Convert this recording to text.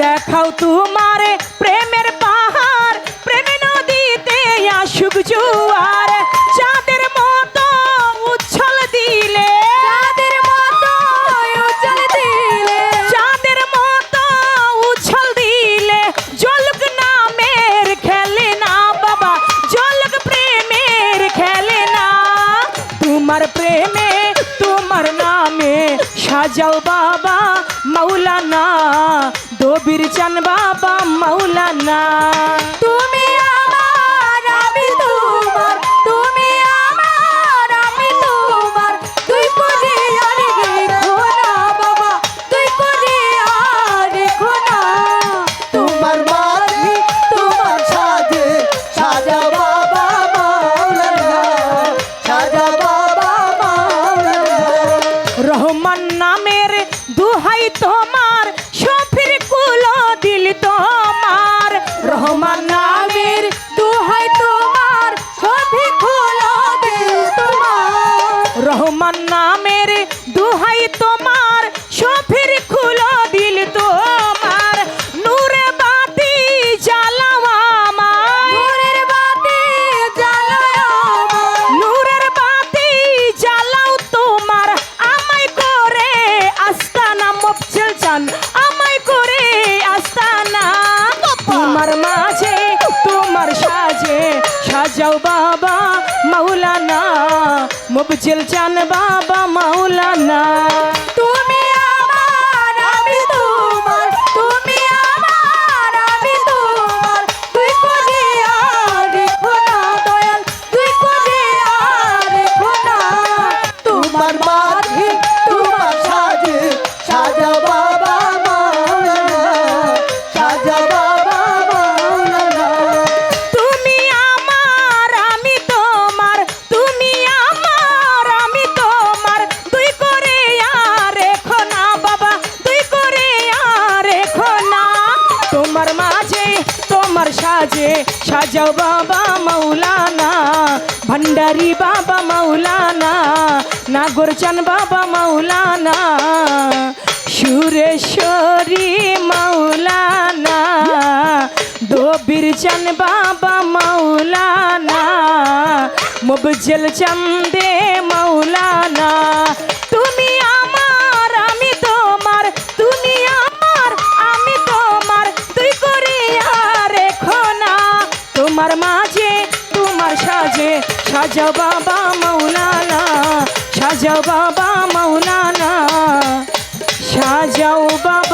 দেখাও তোমার প্রেমের পাহাড় প্রেম নদীতে আসুক জুয়ার। চাঁদের মতো উচ্ছল দিলে চাঁদের মতো উচ্ছল দিলে। চাঁদের মতো উচ্ছল দিলে জলক নামের খেলে না বাবা জলক প্রেমের খেলে না। তোমার প্রেমে তোমার নামে সাজাও বাবা মৌলানা দবির চান বাবা মাওলানা। তুমি আমার আমি তোমার তুমি আমার আমি তোমার। তুই করে আর রেখো না বাবা তুই করে আর রেখো না। তোমার মাঝে তোমার সাজে সাজা বাবা মাওলানা সাজা বাবা মাওলানা। রহমান নামের দুহাই তোমার দিল তোমার রহমান নামের, দুহাই তোমার, সবই খোলা তোমার। রহমান নামের, দুহাই তোমার সফির খুলো দিল তোমার মফজল চান বাবা মাওলানা। তুমি আমার আমি তোমার তুমি আমার আমি তোমার। তুই করে আর রেখো না দয়াল তুই করে আর রেখো না। তোমার মাঝে সাজে সাজাও বাবা মাওলানা ভণ্ডারি বাবা মাওলানা, নাগরচান বাবা মাওলানা, সুরেশ্বরী মাওলানা, দবির চান বাবা মাওলানা মুবজল চন্দে মাওলানা তোমার সাজা বাবা মৌলানা সাজা বাবা মৌলানা সাজাও বাবা